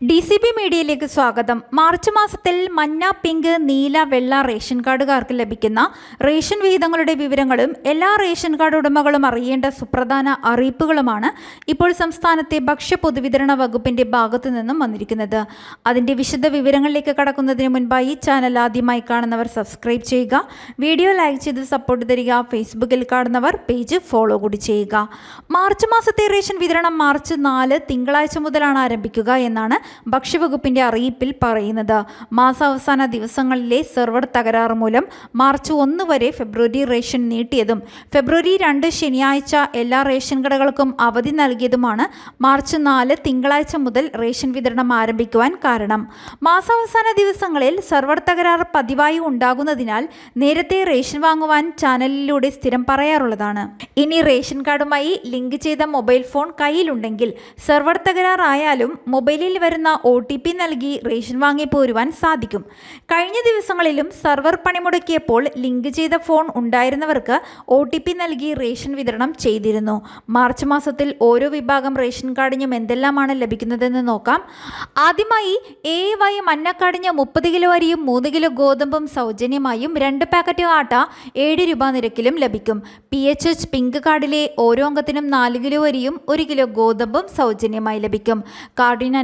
D C B മീഡിയയിലേക്ക് സ്വാഗതം. March മാസത്തിൽ മഞ്ഞ പിങ്ക് നീല വെള്ള റേഷൻ കാർഡുകാർക്ക് ലഭിക്കുന്ന റേഷൻ വിഹിതങ്ങളുടെ വിവരങ്ങളും എല്ലാ റേഷൻ കാർഡ് ഉടമകളും അറിയേണ്ട സുപ്രധാന അറിയിപ്പുകളുമാണ് ഇപ്പോൾ സംസ്ഥാനത്തെ ഭക്ഷ്യ പൊതുവിതരണ വകുപ്പിന്റെ ഭാഗത്തു നിന്നും വന്നിരിക്കുന്നത്. അതിന്റെ വിശദ വിവരങ്ങളിലേക്ക് കടക്കുന്നതിന് മുൻപായി ചാനൽ ആദ്യമായി കാണുന്നവർ സബ്സ്ക്രൈബ് ചെയ്യുക. വീഡിയോ ലൈക്ക് ചെയ്ത് സപ്പോർട്ട് തരിക. ഫേസ്ബുക്കിൽ കാണുന്നവർ പേജ് ഫോളോ കൂടി ചെയ്യുക. മാർച്ച് മാസത്തെ റേഷൻ വിതരണം മാർച്ച് നാല് തിങ്കളാഴ്ച മുതലാണ് ആരംഭിക്കുക എന്നാണ് ഭക്ഷ്യവകുപ്പിന്റെ അറിയിപ്പിൽ പറയുന്നത്. മാസാവസാന ദിവസങ്ങളിലെ സെർവർ തകരാറ് മൂലം മാർച്ച് ഒന്ന് വരെ ഫെബ്രുവരി റേഷൻ നീട്ടിയതും ഫെബ്രുവരി രണ്ട് ശനിയാഴ്ച എല്ലാ റേഷൻ കടകൾക്കും അവധി നൽകിയതുമാണ് മാർച്ച് നാല് തിങ്കളാഴ്ച മുതൽ റേഷൻ വിതരണം ആരംഭിക്കുവാൻ കാരണം. മാസാവസാന ദിവസങ്ങളിൽ സെർവർ തകരാറ് പതിവായി ഉണ്ടാകുന്നതിനാൽ നേരത്തെ റേഷൻ വാങ്ങുവാൻ ചാനലിലൂടെ സ്ഥിരം പറയാറുള്ളതാണ്. ഇനി റേഷൻ കാർഡുമായി ലിങ്ക് ചെയ്ത മൊബൈൽ ഫോൺ കയ്യിലുണ്ടെങ്കിൽ സെർവർ തകരാറായാലും മൊബൈലിൽ വരുന്ന ഒ ടി പി നൽകി റേഷൻ വാങ്ങി പോരുവാൻ സാധിക്കും. കഴിഞ്ഞ ദിവസങ്ങളിലും സെർവർ പണിമുടക്കിയപ്പോൾ ലിങ്ക് ചെയ്ത ഫോൺ ഉണ്ടായിരുന്നവർക്ക് ഒ ടി പി നൽകി റേഷൻ വിതരണം ചെയ്തിരുന്നു. മാർച്ച് മാസത്തിൽ ഓരോ വിഭാഗം റേഷൻ കാർഡിനും എന്തെല്ലാമാണ് ലഭിക്കുന്നതെന്ന് നോക്കാം. ആദ്യമായി എ വൈ മഞ്ഞക്കാടിഞ്ഞ മുപ്പത് കിലോ അരിയും മൂന്ന് കിലോ ഗോതമ്പും സൗജന്യമായും രണ്ട് പാക്കറ്റ് ആട്ട ഏഴ് രൂപ നിരക്കിലും ലഭിക്കും. പി എച്ച് എച്ച് പിങ്ക് കാർഡിലെ ഓരോ അംഗത്തിനും നാല് കിലോ അരിയും ഒരു കിലോ ഗോതമ്പും സൗജന്യമായി ലഭിക്കും. കാർഡിന്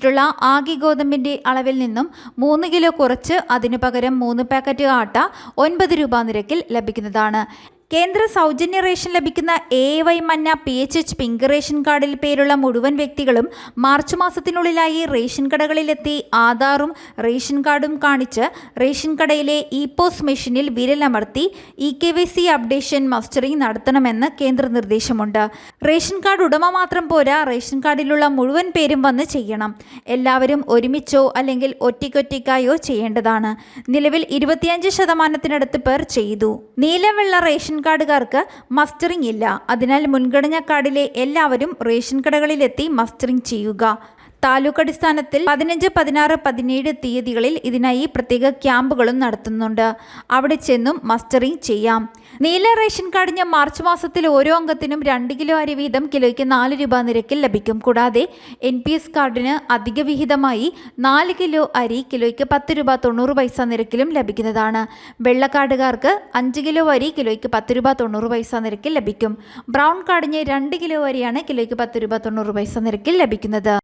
അനുവദിച്ചിട്ടുള്ള ആകെ ഗോതമ്പിന്റെ അളവിൽ നിന്നും മൂന്ന് കിലോ കുറച്ച് അതിനു പകരം മൂന്ന് പാക്കറ്റ് ആട്ട ഒൻപത് രൂപ നിരക്കിൽ ലഭിക്കുന്നതാണ്. കേന്ദ്ര സൗജന്യ റേഷൻ ലഭിക്കുന്ന എ വൈ മന്ന P H H pink ration കാർഡിൽ പേരുള്ള മുഴുവൻ വ്യക്തികളും മാർച്ച് മാസത്തിനുള്ളിലായി റേഷൻ കടകളിലെത്തി ആധാറും റേഷൻ കാർഡും കാണിച്ച് റേഷൻ കടയിലെ ഇ പോസ് മെഷീനിൽ വിരലമർത്തി E K Y C updation mustering നടത്തണമെന്ന് കേന്ദ്ര നിർദ്ദേശമുണ്ട്. റേഷൻ കാർഡ് ഉടമ മാത്രം പോരാ റേഷൻ കാർഡിലുള്ള മുഴുവൻ പേരും വന്ന് ചെയ്യണം. എല്ലാവരും ഒരുമിച്ചോ അല്ലെങ്കിൽ ഒറ്റയ്ക്കൊറ്റയ്ക്കായോ ചെയ്യേണ്ടതാണ്. നിലവിൽ ഇരുപത്തിയഞ്ച് ശതമാനത്തിനടുത്ത് പേർ ചെയ്തു. നീലവെള്ള കാർഡുകാർക്ക് മസ്റ്ററിംഗ് ഇല്ല. അതിനാൽ മുൻഗണനാ കാർഡിലെ എല്ലാവരും റേഷൻ കടകളിലെത്തി മസ്റ്ററിംഗ് ചെയ്യുക. താലൂക്ക് അടിസ്ഥാനത്തിൽ പതിനഞ്ച് പതിനാറ് പതിനേഴ് തീയതികളിൽ ഇതിനായി പ്രത്യേക ക്യാമ്പുകളും നടത്തുന്നുണ്ട്. അവിടെ ചെന്നും മസ്റ്ററിംഗ് ചെയ്യാം. നീല റേഷൻ കാർഡിന് മാർച്ച് മാസത്തിൽ ഓരോ അംഗത്തിനും രണ്ട് കിലോ അരി വീതം കിലോയ്ക്ക് നാല് രൂപ നിരക്കിൽ ലഭിക്കും. കൂടാതെ എൻ പി എസ് കാർഡിന് അധിക വിഹിതമായി നാല് കിലോ അരി കിലോയ്ക്ക് പത്ത് രൂപ തൊണ്ണൂറ് പൈസ നിരക്കിലും ലഭിക്കുന്നതാണ്. വെള്ള അഞ്ച് കിലോ അരി കിലോയ്ക്ക് പത്ത് രൂപ തൊണ്ണൂറ് പൈസ നിരക്കിൽ ലഭിക്കും. ബ്രൗൺ കാർഡിന് രണ്ട് കിലോ അരിയാണ് കിലോയ്ക്ക് പത്ത് രൂപ തൊണ്ണൂറ് പൈസ നിരക്കിൽ ലഭിക്കുന്നത്.